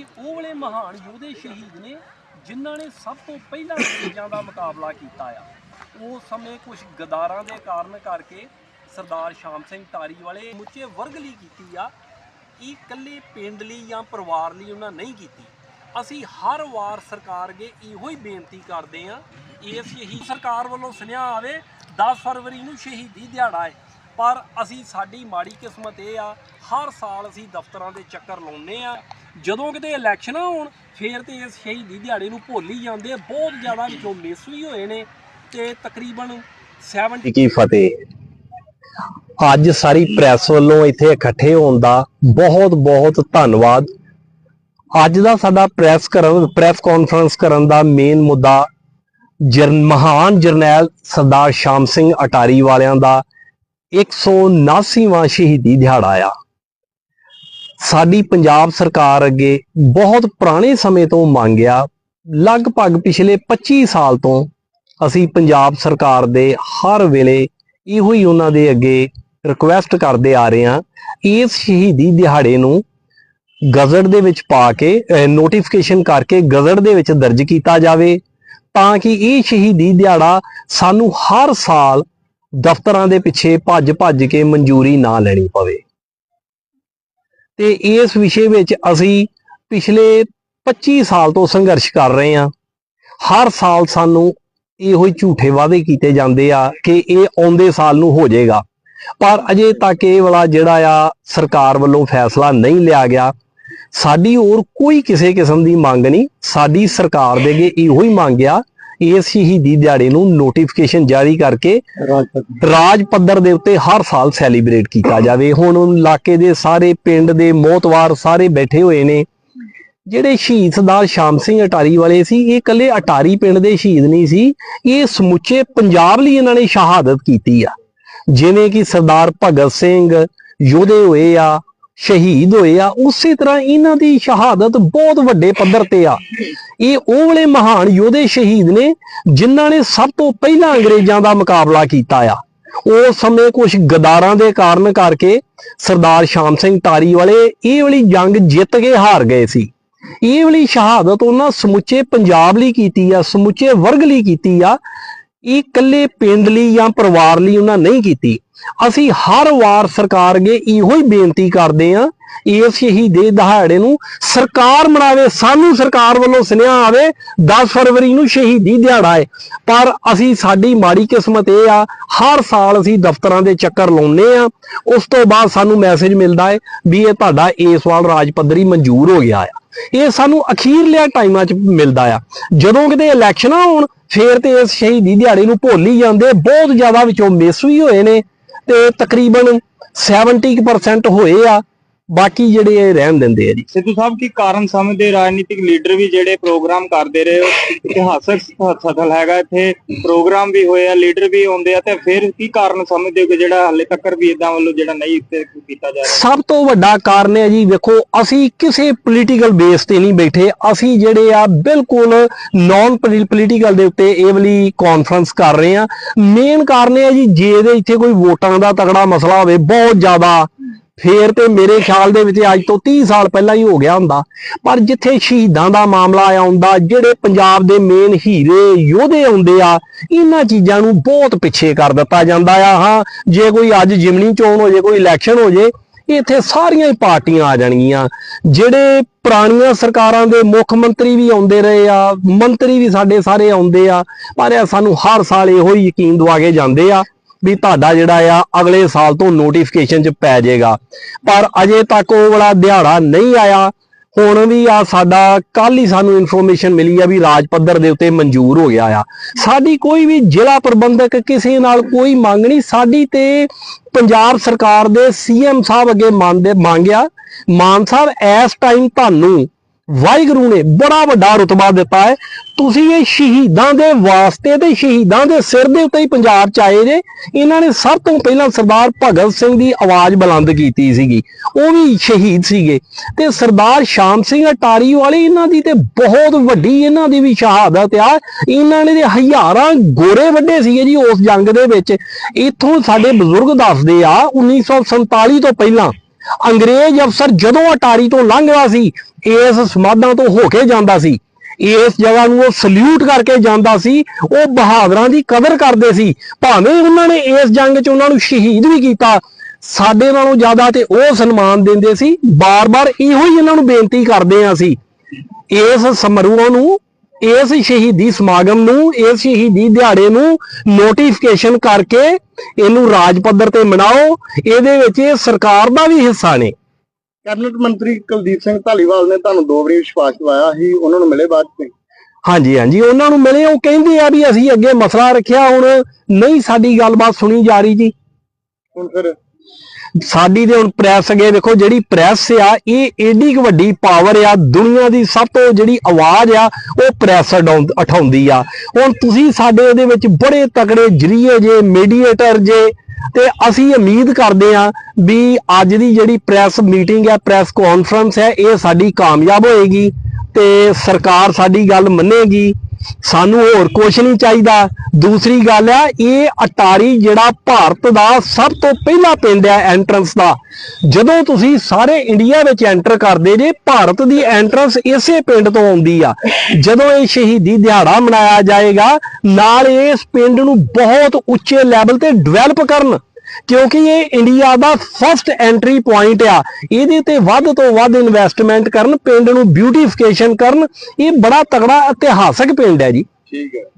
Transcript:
ਇਹ ਉਹ ਵਾਲੇ ਮਹਾਨ ਯੋਧੇ ਸ਼ਹੀਦ ਨੇ, ਜਿਨ੍ਹਾਂ ਨੇ ਸਭ ਤੋਂ ਪਹਿਲਾਂ ਅੰਗਰੇਜ਼ਾਂ ਦਾ ਮੁਕਾਬਲਾ ਕੀਤਾ ਆ। ਉਸ ਸਮੇਂ ਕੁਝ ਗਦਾਰਾਂ ਦੇ ਕਾਰਨ ਕਰਕੇ ਸਰਦਾਰ ਸ਼ਾਮ ਸਿੰਘ ਤਾਰੀ ਵਾਲੇ ਮੁੱਚੇ ਵਰਗ ਲਈ ਕੀਤੀ ਆ। ਇਹ ਇਕੱਲੇ ਪਿੰਡ ਲਈ ਜਾਂ ਪਰਿਵਾਰ ਲਈ ਉਹਨਾਂ ਨਹੀਂ ਕੀਤੀ। ਅਸੀਂ ਹਰ ਵਾਰ ਸਰਕਾਰ ਅੱਗੇ ਇਹੋ ਹੀ ਬੇਨਤੀ ਕਰਦੇ ਆ ਇਸ ਸ਼ਹੀਦ ਸਰਕਾਰ ਵੱਲੋਂ ਸੁਨੇਹਾ ਆਵੇ 10 ਫਰਵਰੀ ਨੂੰ ਸ਼ਹੀਦੀ ਦਿਹਾੜਾ ਹੈ। ਪਰ ਅਸੀਂ ਸਾਡੀ ਮਾੜੀ ਕਿਸਮਤ ਇਹ ਆ, ਹਰ ਸਾਲ ਅਸੀਂ ਦਫ਼ਤਰਾਂ ਦੇ ਚੱਕਰ ਲਾਉਂਦੇ ਆ ਜਦੋਂ ਕਿਤੇ ਇਲੈਕਸ਼ਨਾਂ ਹੋਣ ਫੇਰ ਤੇ ਇਸ ਸ਼ਹੀਦੀ ਦਿਹਾੜੇ ਨੂੰ ਭੁੱਲ ਹੀ ਜਾਂਦੇ ਆ। ਬਹੁਤ ਜ਼ਿਆਦਾ ਵਿੱਚੋਂ ਮਿਸ ਵੀ ਹੋਏ ਨੇ ਤੇ ਤਕਰੀਬਨ 70 ਕੀ ਫਤਿਹ। ਅੱਜ ਸਾਰੀ ਪ੍ਰੈਸ ਵੱਲੋਂ ਇੱਥੇ ਇਕੱਠੇ ਹੋਣ ਦਾ ਬਹੁਤ ਬਹੁਤ ਧੰਨਵਾਦ। ਅੱਜ ਦਾ ਸਾਡਾ ਪ੍ਰੈਸ ਕਰਨ ਪ੍ਰੈਸ ਕਾਨਫਰੰਸ ਕਰਨ ਦਾ ਮੇਨ ਮੁੱਦਾ ਜਰਨ ਮਹਾਨ ਜਰਨੈਲ ਸਰਦਾਰ ਸ਼ਾਮ ਸਿੰਘ ਅਟਾਰੀ ਵਾਲਿਆਂ ਦਾ 179ਵਾਂ ਸ਼ਹੀਦੀ ਦਿਹਾੜਾ ਆ। ਸਾਡੀ ਪੰਜਾਬ ਸਰਕਾਰ ਅੱਗੇ ਬਹੁਤ ਪੁਰਾਣੇ ਸਮੇਂ ਤੋਂ ਮੰਗਿਆ, ਲਗਭਗ ਪਿਛਲੇ 25 ਸਾਲ ਤੋਂ ਅਸੀਂ ਪੰਜਾਬ ਸਰਕਾਰ ਦੇ ਹਰ ਵੇਲੇ ਇਹੋ ਹੀ ਉਹਨਾਂ ਦੇ ਅੱਗੇ ਰਿਕੁਐਸਟ ਕਰਦੇ ਆ ਰਹੇ ਹਾਂ। ਇਸ ਸ਼ਹੀਦੀ ਦਿਹਾੜੇ ਨੂੰ ਗਜ਼ਟ ਦੇ ਵਿੱਚ ਪਾ ਕੇ ਨੋਟੀਫਿਕੇਸ਼ਨ ਕਰਕੇ ਗਜ਼ਟ ਦੇ ਵਿੱਚ ਦਰਜ ਕੀਤਾ ਜਾਵੇ ਤਾਂ ਕਿ ਇਹ ਸ਼ਹੀਦੀ ਦਿਹਾੜਾ ਸਾਨੂੰ ਹਰ ਸਾਲ ਦਫ਼ਤਰਾਂ ਦੇ ਪਿੱਛੇ ਭੱਜ ਭੱਜ ਕੇ ਮਨਜ਼ੂਰੀ ਨਾ ਲੈਣੀ ਪਵੇ। ਤੇ ਇਸ ਵਿਸ਼ੇ ਵਿੱਚ ਅਸੀਂ ਪਿਛਲੇ 25 ਸਾਲ ਤੋਂ ਸੰਘਰਸ਼ ਕਰ ਰਹੇ ਹਾਂ। ਹਰ ਸਾਲ ਸਾਨੂੰ ਇਹੋ ਹੀ ਝੂਠੇ ਵਾਅਦੇ ਕੀਤੇ ਜਾਂਦੇ ਆ ਕਿ ਇਹ ਆਉਂਦੇ ਸਾਲ ਨੂੰ ਹੋ ਜਾਏਗਾ। ਪਰ ਅਜੇ ਤੱਕ ਇਹ ਵਾਲਾ ਜਿਹੜਾ ਆ ਸਰਕਾਰ ਵੱਲੋਂ ਫੈਸਲਾ ਨਹੀਂ ਲਿਆ ਗਿਆ। ਸਾਡੀ ਹੋਰ ਕੋਈ ਕਿਸੇ ਕਿਸਮ ਦੀ ਮੰਗ ਨਹੀਂ। ਸਾਡੀ ਸਰਕਾਰ ਦੇ ਅੱਗੇ ਇਹੋ ਹੀ ਮੰਗ ਆ ਇਸ ਸ਼ਹੀਦੀ ਦਿਹਾੜੇ ਨੂੰ ਨੋਟੀਫਿਕੇਸ਼ਨ ਜਾਰੀ ਕਰਕੇ ਰਾਜ ਪੱਧਰ ਦੇ ਉੱਤੇ ਹਰ ਸਾਲ ਸੈਲੀਬ੍ਰੇਟ ਕੀਤਾ ਜਾਵੇ। ਹੁਣ ਇਲਾਕੇ ਦੇ ਸਾਰੇ ਪਿੰਡ ਦੇ ਮੋਤਵਾਰ ਸਾਰੇ ਬੈਠੇ ਹੋਏ ਨੇ। ਜਿਹੜੇ ਸ਼ਹੀਦ ਸਰਦਾਰ ਸ਼ਾਮ ਸਿੰਘ ਅਟਾਰੀ ਵਾਲੇ ਸੀ ਇਹ ਇਕੱਲੇ ਅਟਾਰੀ ਪਿੰਡ ਦੇ ਸ਼ਹੀਦ ਨਹੀਂ ਸੀ। ਇਹ ਸਮੁੱਚੇ ਪੰਜਾਬ ਲਈ ਇਹਨਾਂ ਨੇ ਸ਼ਹਾਦਤ ਕੀਤੀ ਆ। ਜਿਵੇਂ ਕਿ ਸਰਦਾਰ ਭਗਤ ਸਿੰਘ ਯੋਧੇ ਹੋਏ ਆ ਸ਼ਹੀਦ ਹੋਏ ਆ, ਉਸੇ ਤਰ੍ਹਾਂ ਇਹਨਾਂ ਦੀ ਸ਼ਹਾਦਤ ਬਹੁਤ ਵੱਡੇ ਪੱਧਰ ਤੇ ਆ। ਇਹ ਉਹ ਵਾਲੇ ਮਹਾਨ ਯੋਧੇ ਸ਼ਹੀਦ ਨੇ ਜਿਨ੍ਹਾਂ ਨੇ ਸਭ ਤੋਂ ਪਹਿਲਾਂ ਅੰਗਰੇਜ਼ਾਂ ਦਾ ਮੁਕਾਬਲਾ ਕੀਤਾ ਆ। ਉਸ ਸਮੇਂ ਕੁਝ ਗਦਾਰਾਂ ਦੇ ਕਾਰਨ ਕਰਕੇ ਸਰਦਾਰ ਸ਼ਾਮ ਸਿੰਘ ਤਾਰੀ ਵਾਲੇ ਇਹ ਵਾਲੀ ਜੰਗ ਜਿੱਤ ਕੇ ਹਾਰ ਗਏ ਸੀ। ਇਹ ਵਾਲੀ ਸ਼ਹਾਦਤ ਉਹਨਾਂ ਸਮੁੱਚੇ ਪੰਜਾਬ ਲਈ ਕੀਤੀ ਆ, ਸਮੁੱਚੇ ਵਰਗ ਲਈ ਕੀਤੀ ਆ। ਇਹ ਇਕੱਲੇ ਪਿੰਡ ਲਈ ਜਾਂ ਪਰਿਵਾਰ ਲਈ ਉਹਨਾਂ ਨਹੀਂ ਕੀਤੀ। ਅਸੀਂ ਹਰ ਵਾਰ ਸਰਕਾਰ ਅੱਗੇ ਇਹੋ ਹੀ ਬੇਨਤੀ ਕਰਦੇ ਆ ਇਸ ਸ਼ਹੀਦੇ ਦਿਹਾੜੇ ਨੂੰ ਸਰਕਾਰ ਮਨਾਵੇ ਸਾਨੂੰ ਸਰਕਾਰ ਵੱਲੋਂ ਸੁਨੇਹਾ ਆਵੇ 10 ਫਰਵਰੀ ਨੂੰ ਸ਼ਹੀਦੀ ਦਿਹਾੜਾ ਹੈ। ਪਰ ਅਸੀਂ ਸਾਡੀ ਮਾੜੀ ਕਿਸਮਤ ਇਹ ਆ, ਹਰ ਸਾਲ ਅਸੀਂ ਦਫ਼ਤਰਾਂ ਦੇ ਚੱਕਰ ਲਾਉਂਦੇ ਆ ਉਸ ਤੋਂ ਬਾਅਦ ਸਾਨੂੰ ਮੈਸੇਜ ਮਿਲਦਾ ਹੈ ਵੀ ਇਹ ਤੁਹਾਡਾ ਇਸ ਵਾਰ ਰਾਜ ਪੱਧਰੀ ਮਨਜ਼ੂਰ ਹੋ ਗਿਆ ਆ। ਇਹ ਸਾਨੂੰ ਅਖੀਰਲੇ ਟਾਈਮਾਂ 'ਚ ਮਿਲਦਾ ਆ। ਜਦੋਂ ਕਿਤੇ ਇਲੈਕਸ਼ਨਾਂ ਹੋਣ ਫੇਰ ਤੇ ਇਸ ਸ਼ਹੀਦੀ ਦਿਹਾੜੇ ਨੂੰ ਭੁੱਲ ਹੀ ਜਾਂਦੇ, ਬਹੁਤ ਜ਼ਿਆਦਾ ਵਿੱਚੋਂ ਮਿਸ ਵੀ ਹੋਏ ਨੇ। ਤੇ ਤਕਰੀਬਨ 70% ਹੋਏ ਆ। ਬਾਕੀ ਜਿਹੜੇ ਇਹ ਰਹਿਣ ਦਿੰਦੇ ਆ ਜੀ। ਸਿੱਧੂ ਸਾਹਿਬ ਕੀ ਕਾਰਨ ਸਮਝਦੇ ਰਾਜਨੀਤਿਕ ਲੀਡਰ ਵੀ ਜਿਹੜੇ ਪ੍ਰੋਗਰਾਮ ਕਰਦੇ ਰਹੇ ਉਹ ਇਤਿਹਾਸਕ ਸਫਲ ਹੈਗਾ ਇੱਥੇ ਪ੍ਰੋਗਰਾਮ ਵੀ ਹੋਏ ਆ ਲੀਡਰ ਵੀ ਆਉਂਦੇ ਆ ਤੇ ਫਿਰ ਕੀ ਕਾਰਨ ਸਮਝਦੇ ਹੋ ਕਿ ਜਿਹੜਾ ਹਲੇ ਤੱਕ ਵੀ ਇਦਾਂ ਵੱਲੋਂ ਜਿਹੜਾ ਨਹੀਂ ਇੱਥੇ ਕੀਤਾ ਜਾ ਰਿਹਾ? ਸਭ ਤੋਂ ਵੱਡਾ ਕਾਰਨ ਹੈ ਜੀ ਵੇਖੋ ਅਸੀਂ ਕਿਸੇ ਪੋਲੀਟੀਕਲ ਬੇਸ ਤੇ ਨਹੀਂ ਬੈਠੇ। ਅਸੀਂ ਜਿਹੜੇ ਆ ਬਿਲਕੁਲ ਨਾਨ ਪੋਲੀਟੀਕਲ ਦੇ ਉੱਤੇ ਇਹ ਵਾਲੀ ਕਾਨਫਰੰਸ ਕਰ ਰਹੇ ਆ। ਮੇਨ ਕਾਰਨ ਹੈ ਜੀ ਜੇ ਇਹਦੇ ਇੱਥੇ ਕੋਈ ਵੋਟਾਂ ਦਾ ਤਗੜਾ ਮਸਲਾ ਹੋਵੇ ਬਹੁਤ ਜ਼ਿਆਦਾ ਫੇਰ ਤੇ ਮੇਰੇ ਖਿਆਲ ਦੇ ਵਿੱਚ ਅੱਜ ਤੋਂ 30 ਸਾਲ ਪਹਿਲਾਂ ਹੀ ਹੋ ਗਿਆ ਹੁੰਦਾ। ਪਰ ਜਿੱਥੇ ਸ਼ਹੀਦਾਂ ਦਾ ਮਾਮਲਾ ਆਉਂਦਾ ਜਿਹੜੇ ਪੰਜਾਬ ਦੇ ਮੇਨ ਹੀਰੇ ਯੋਧੇ ਆਉਂਦੇ ਆ, ਇਹਨਾਂ ਚੀਜ਼ਾਂ ਨੂੰ ਬਹੁਤ ਪਿੱਛੇ ਕਰ ਦਿੱਤਾ ਜਾਂਦਾ ਆ। ਹਾਂ, ਜੇ ਕੋਈ ਅੱਜ ਜਿਮਨੀ ਚੋਣ ਹੋ ਜੇ, ਕੋਈ ਇਲੈਕਸ਼ਨ ਹੋ ਜੇ, ਇੱਥੇ ਸਾਰੀਆਂ ਹੀ ਪਾਰਟੀਆਂ ਆ ਜਾਣਗੀਆਂ। ਜਿਹੜੇ ਪੁਰਾਣੀਆਂ ਸਰਕਾਰਾਂ ਦੇ ਮੁੱਖ ਮੰਤਰੀ ਵੀ ਆਉਂਦੇ ਰਹੇ ਆ, ਮੰਤਰੀ ਵੀ ਸਾਡੇ ਸਾਰੇ ਆਉਂਦੇ ਆ, ਪਰ ਸਾਨੂੰ ਹਰ ਸਾਲ ਇਹੋ ਹੀ ਯਕੀਨ ਦਵਾ ਕੇ ਜਾਂਦੇ ਆ। ਵੀ ਤੁਹਾਡਾ ਜਿਹੜਾ ਆ, ਅਗਲੇ ਸਾਲ ਤੋਂ ਨੋਟੀਫਿਕੇਸ਼ਨ ਚ ਪੈ ਜਾਏਗਾ। ਪਰ ਅਜੇ ਤੱਕ ਉਹ ਵਾਲਾ ਦਿਹਾੜਾ ਨਹੀਂ ਆਇਆ। ਹੁਣ ਵੀ ਆ ਸਾਡਾ ਕੱਲ ਹੀ ਸਾਨੂੰ ਇਨਫੋਰਮੇਸ਼ਨ ਮਿਲੀ ਆ ਵੀ ਰਾਜ ਪੱਧਰ ਦੇ ਉੱਤੇ ਮਨਜ਼ੂਰ ਹੋ ਗਿਆ ਆ। ਸਾਡੀ ਕੋਈ ਵੀ ਜ਼ਿਲ੍ਹਾ ਪ੍ਰਬੰਧਕ ਕਿਸੇ ਨਾਲ ਕੋਈ ਮੰਗ ਨਹੀਂ। ਸਾਡੀ ਤੇ ਪੰਜਾਬ ਸਰਕਾਰ ਦੇ ਸੀਐਮ ਸਾਹਿਬ ਅੱਗੇ ਮੰਨਦੇ ਮੰਗਿਆ ਮਾਨ ਸਾਹਿਬ, ਇਸ ਟਾਈਮ ਤੁਹਾਨੂੰ ਵਾਹਿਗੁਰੂ ਨੇ ਬੜਾ ਵੱਡਾ ਰੁਤਬਾ ਦਿੱਤਾ ਹੈ। ਤੁਸੀਂ ਇਹ ਸ਼ਹੀਦਾਂ ਦੇ ਵਾਸਤੇ ਤੇ ਸ਼ਹੀਦਾਂ ਦੇ ਸਿਰ ਦੇ ਉੱਤੇ ਹੀ ਪੰਜਾਬ ਚ ਆਏ ਜੇ, ਇਹਨਾਂ ਨੇ ਸਭ ਤੋਂ ਪਹਿਲਾਂ ਸਰਦਾਰ ਭਗਤ ਸਿੰਘ ਦੀ ਆਵਾਜ਼ ਬੁਲੰਦ ਕੀਤੀ ਸੀਗੀ। ਉਹ ਵੀ ਸ਼ਹੀਦ ਸੀਗੇ। ਤੇ ਸਰਦਾਰ ਸ਼ਾਮ ਸਿੰਘ ਅਟਾਰੀ ਵਾਲੇ, ਇਹਨਾਂ ਦੀ ਤੇ ਬਹੁਤ ਵੱਡੀ ਇਹਨਾਂ ਦੀ ਵੀ ਸ਼ਹਾਦਤ ਆ। ਇਹਨਾਂ ਨੇ ਤੇ ਹਜ਼ਾਰਾਂ ਗੋਰੇ ਵੱਡੇ ਸੀਗੇ ਜੀ ਉਸ ਜੰਗ ਦੇ ਵਿੱਚ। ਇੱਥੋਂ ਸਾਡੇ ਬਜ਼ੁਰਗ ਦੱਸਦੇ ਆ 1947 ਤੋਂ ਪਹਿਲਾਂ ਅੰਗਰੇਜ਼ ਅਫਸਰ ਜਦੋਂ ਅਟਾਰੀ ਤੋਂ ਲੰਘਦਾ ਸੀ, ਇਸ ਸਮਾਧਾਂ ਤੋਂ ਹੋ ਕੇ ਜਾਂਦਾ ਸੀ। ਇਸ ਜਗ੍ਹਾ ਨੂੰ ਉਹ ਸਲੂਟ ਕਰਕੇ ਜਾਂਦਾ ਸੀ, ਉਹ ਬਹਾਦਰਾਂ ਦੀ ਕਦਰ ਕਰਦੇ ਸੀ। ਭਾਵੇਂ ਉਹਨਾਂ ਨੇ ਇਸ ਜੰਗ 'ਚ ਉਹਨਾਂ ਨੂੰ ਸ਼ਹੀਦ ਵੀ ਕੀਤਾ, ਸਾਡੇ ਨਾਲੋਂ ਜ਼ਿਆਦਾ ਤੇ ਉਹ ਸਨਮਾਨ ਦਿੰਦੇ ਸੀ। ਬਾਰ-ਬਾਰ ਇਹੋ ਹੀ ਇਹਨਾਂ ਨੂੰ ਬੇਨਤੀ ਕਰਦੇ ਆ ਅਸੀਂ। ਇਸ ਸਮਾਰੋਹ ਨੂੰ ਇਸ ਸ਼ਹੀਦੀ ਸਮਾਗਮ ਨੂੰ ਇਸ ਸ਼ਹੀਦੀ ਦਿਹਾੜੇ ਨੂੰ ਨੋਟੀਫਿਕੇਸ਼ਨ ਕਰਕੇ ਇਹਨੂੰ ਰਾਜ ਪੱਧਰ ਤੇ ਮਨਾਓ। ਇਹਦੇ ਵਿੱਚ ਇਹ ਸਰਕਾਰ ਦਾ ਵੀ ਹਿੱਸਾ ਨੇ। ਕੈਬਨਿਟ ਮੰਤਰੀ ਕੁਲਦੀਪ ਸਿੰਘ ਧਾਲੀਵਾਲ ਨੇ ਤੁਹਾਨੂੰ ਦੋ ਵਾਰੀ ਵਿਸ਼ਵਾਸ ਦਿਵਾਇਆ ਸੀ ਉਹਨਾਂ ਨੂੰ ਮਿਲੇ ਬਾਅਦ ਚ। ਹਾਂਜੀ ਹਾਂਜੀ ਉਹਨਾਂ ਨੂੰ ਮਿਲੇ ਉਹ ਕਹਿੰਦੇ ਆ ਵੀ ਅਸੀਂ ਅੱਗੇ ਮਸਲਾ ਰੱਖਿਆ ਹੁਣ ਨਹੀਂ ਸਾਡੀ ਗੱਲਬਾਤ ਸੁਣੀ ਜਾ ਰਹੀ ਜੀ। ਹੁਣ ਫਿਰ ਸਾਡੀ ਦੇ ਹੁਣ ਪ੍ਰੈਸ ਅਗੇ ਦੇਖੋ ਜਿਹੜੀ ਪ੍ਰੈਸ ਆ, ਇਹ ਏਡੀ ਕੁ ਵੱਡੀ ਪਾਵਰ ਆ, ਦੁਨੀਆ ਦੀ ਸਭ ਤੋਂ ਜਿਹੜੀ ਆਵਾਜ਼ ਆ, ਉਹ ਪ੍ਰੈਸ ਉਠਾਉਂਦੀ ਆ। ਹੁਣ ਤੁਸੀਂ ਸਾਡੇ ਇਹਦੇ ਵਿੱਚ ਬੜੇ ਤਕੜੇ ਜਰੀਏ ਜੇ ਮੀਡੀਏਟਰ ਜੇ, ਤੇ ਅਸੀਂ ਉਮੀਦ ਕਰਦੇ ਆ ਵੀ ਅੱਜ ਦੀ ਜਿਹੜੀ ਪ੍ਰੈਸ ਮੀਟਿੰਗ ਆ, ਪ੍ਰੈਸ ਕਾਨਫਰੰਸ ਹੈ ਇਹ ਸਾਡੀ ਕਾਮਯਾਬ ਹੋਏਗੀ ਤੇ ਸਰਕਾਰ ਸਾਡੀ ਗੱਲ ਮੰਨੇਗੀ। ਸਾਨੂੰ ਹੋਰ ਕੁਝ ਨਹੀਂ ਚਾਹੀਦਾ। ਦੂਸਰੀ ਗੱਲ ਆ, ਇਹ ਅਟਾਰੀ ਜਿਹੜਾ ਭਾਰਤ ਦਾ ਸਭ ਤੋਂ ਪਹਿਲਾ ਪਿੰਡ ਹੈ ਐਂਟਰੈਂਸ ਦਾ। ਜਦੋਂ ਤੁਸੀਂ ਸਾਰੇ ਇੰਡੀਆ ਵਿੱਚ ਐਂਟਰ ਕਰਦੇ ਜੇ, ਭਾਰਤ ਦੀ ਐਂਟਰੈਂਸ ਇਸੇ ਪਿੰਡ ਤੋਂ ਆਉਂਦੀ ਆ। ਜਦੋਂ ਇਹ ਸ਼ਹੀਦੀ ਦਿਹਾੜਾ ਮਨਾਇਆ ਜਾਏਗਾ, ਨਾਲ ਇਸ ਪਿੰਡ ਨੂੰ ਬਹੁਤ ਉੱਚੇ ਲੈਵਲ ਤੇ ਡਿਵੈਲਪ ਕਰਨ। ਕਿਉਂਕਿ ਇਹ ਇੰਡੀਆ ਦਾ ਫਸਟ ਐਂਟਰੀ ਪੁਆਇੰਟ ਆ। ਇਹਦੇ ਤੇ ਵੱਧ ਤੋਂ ਵੱਧ ਇਨਵੈਸਟਮੈਂਟ ਕਰਨ, ਪਿੰਡ ਨੂੰ ਬਿਊਟੀਫਿਕੇਸ਼ਨ ਕਰਨ। ਇਹ ਬੜਾ ਤਗੜਾ ਇਤਿਹਾਸਕ ਪਿੰਡ ਹੈ ਜੀ। ਠੀਕ ਹੈ।